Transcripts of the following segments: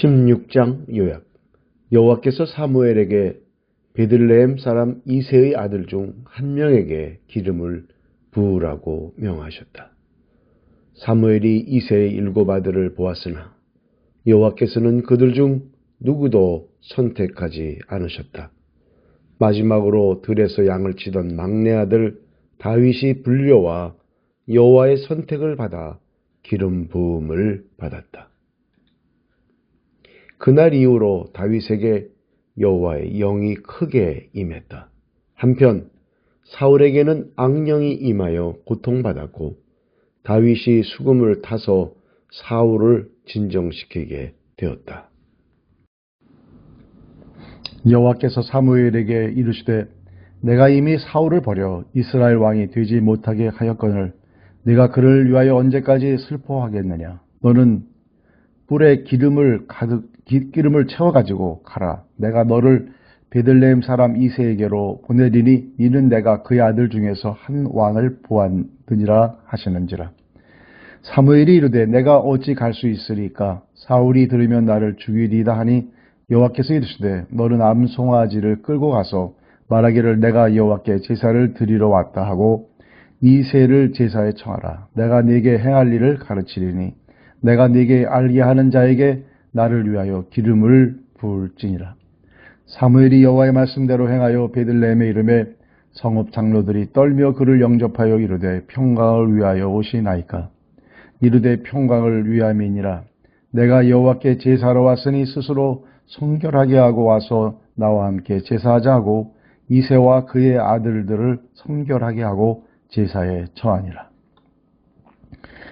16장 요약 여호와께서 사무엘에게 베들레헴 사람 이세의 아들 중 한 명에게 기름을 부으라고 명하셨다. 사무엘이 이세의 일곱 아들을 보았으나 여호와께서는 그들 중 누구도 선택하지 않으셨다. 마지막으로 들에서 양을 치던 막내 아들 다윗이 불려와 여호와의 선택을 받아 기름 부음을 받았다. 그날 이후로 다윗에게 여호와의 영이 크게 임했다. 한편 사울에게는 악령이 임하여 고통받았고 다윗이 수금을 타서 사울을 진정시키게 되었다. 여호와께서 사무엘에게 이르시되 내가 이미 사울을 버려 이스라엘 왕이 되지 못하게 하였거늘 네가 그를 위하여 언제까지 슬퍼하겠느냐 너는 뿔에 기름을 가득 기름을 채워 가지고 가라. 내가 너를 베들레헴 사람 이세에게로 보내리니 이는 내가 그의 아들 중에서 한 왕을 보았느니라 하시는지라. 사무엘이 이르되 내가 어찌 갈 수 있으리까? 사울이 들으면 나를 죽이리다 하니 여호와께서 이르시되 너는 암송아지를 끌고 가서 말하기를 내가 여호와께 제사를 드리러 왔다 하고 이세를 제사에 청하라. 내가 네게 행할 일을 가르치리니 내가 네게 알게 하는 자에게 나를 위하여 기름을 부을지니라. 사무엘이 여호와의 말씀대로 행하여 베들레헴에 이름에 성읍 장로들이 떨며 그를 영접하여 이르되 평강을 위하여 오시나이까? 이르되 평강을 위함이니라. 내가 여호와께 제사로 왔으니 스스로 성결하게 하고 와서 나와 함께 제사하자 하고 이세와 그의 아들들을 성결하게 하고 제사에 처하니라.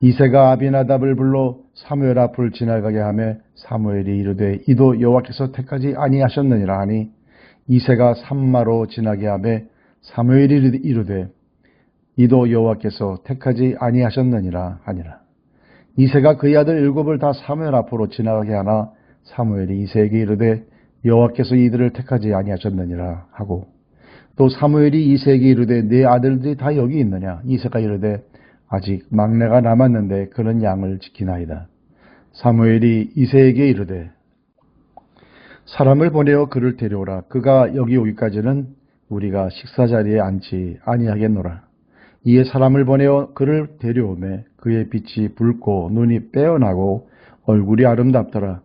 이세가 아비나답을 불러 사무엘 앞을 지나가게 하며 사무엘이 이르되 이도 여호와께서 택하지 아니하셨느니라 하니 이세가 산마로 지나게 하며 사무엘이 이르되 이도 여호와께서 택하지 아니하셨느니라 하니라. 이세가 그의 아들 일곱을 다 사무엘 앞으로 지나가게 하나 사무엘이 이세에게 이르되 여호와께서 이들을 택하지 아니하셨느니라 하고 또 사무엘이 이세에게 이르되 내 아들들이 다 여기 있느냐 이세가 이르되 아직 막내가 남았는데 그는 양을 지키나이다. 사무엘이 이세에게 이르되 사람을 보내어 그를 데려오라. 그가 여기 오기까지는 우리가 식사 자리에 앉지 아니하겠노라. 이에 사람을 보내어 그를 데려오매 그의 빛이 붉고 눈이 빼어나고 얼굴이 아름답더라.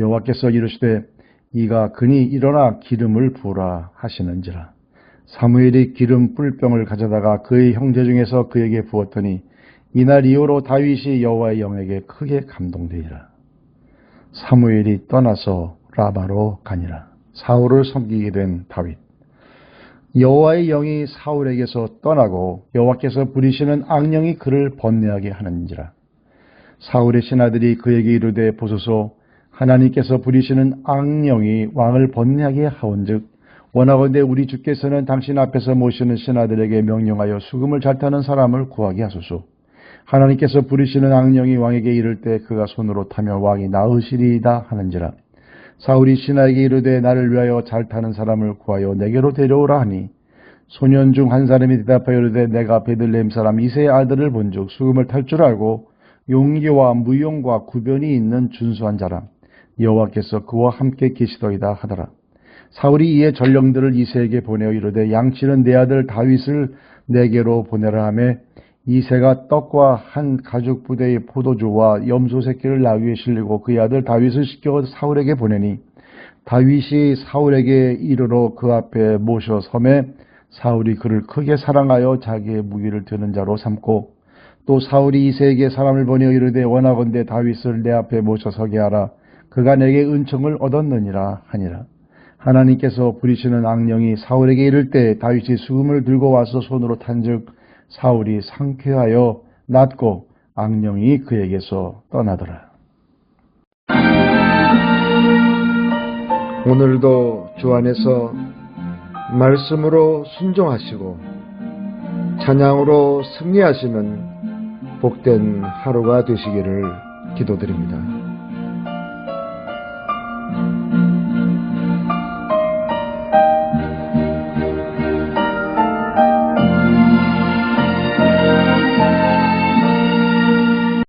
여호와께서 이르시되 이가 그니 일어나 기름을 부으라 하시는지라. 사무엘이 기름 뿔병을 가져다가 그의 형제 중에서 그에게 부었더니 이날 이후로 다윗이 여호와의 영에게 크게 감동되니라. 사무엘이 떠나서 라바로 가니라. 사울을 섬기게 된 다윗. 여호와의 영이 사울에게서 떠나고 여호와께서 부리시는 악령이 그를 번뇌하게 하는지라. 사울의 신하들이 그에게 이르되 보소서 하나님께서 부리시는 악령이 왕을 번뇌하게 하온즉 원하건대 우리 주께서는 당신 앞에서 모시는 신하들에게 명령하여 수금을 잘 타는 사람을 구하게 하소서. 하나님께서 부리시는 악령이 왕에게 이를 때 그가 손으로 타며 왕이 나으시리이다 하는지라. 사울이 신하에게 이르되 나를 위하여 잘 타는 사람을 구하여 내게로 데려오라 하니 소년 중 한 사람이 대답하여 이르되 내가 베들레헴 사람 이세의 아들을 본즉 수금을 탈 줄 알고 용기와 무용과 구변이 있는 준수한 자라 여호와께서 그와 함께 계시더이다 하더라. 사울이 이에 전령들을 이세에게 보내어 이르되 양치는 내 아들 다윗을 내게로 보내라 하매 이세가 떡과 한 가죽 부대의 포도주와 염소 새끼를 나귀에 실리고 그의 아들 다윗을 시켜 사울에게 보내니 다윗이 사울에게 이르러 그 앞에 모셔 섬에 사울이 그를 크게 사랑하여 자기의 무기를 드는 자로 삼고 또 사울이 이세에게 사람을 보내어 이르되 원하건대 다윗을 내 앞에 모셔 서게 하라. 그가 내게 은총을 얻었느니라 하니라 하나님께서 부리시는 악령이 사울에게 이를 때 다윗이 수금을 들고 와서 손으로 탄즉 사울이 상쾌하여 낫고 악령이 그에게서 떠나더라. 오늘도 주 안에서 말씀으로 순종하시고 찬양으로 승리하시는 복된 하루가 되시기를 기도드립니다.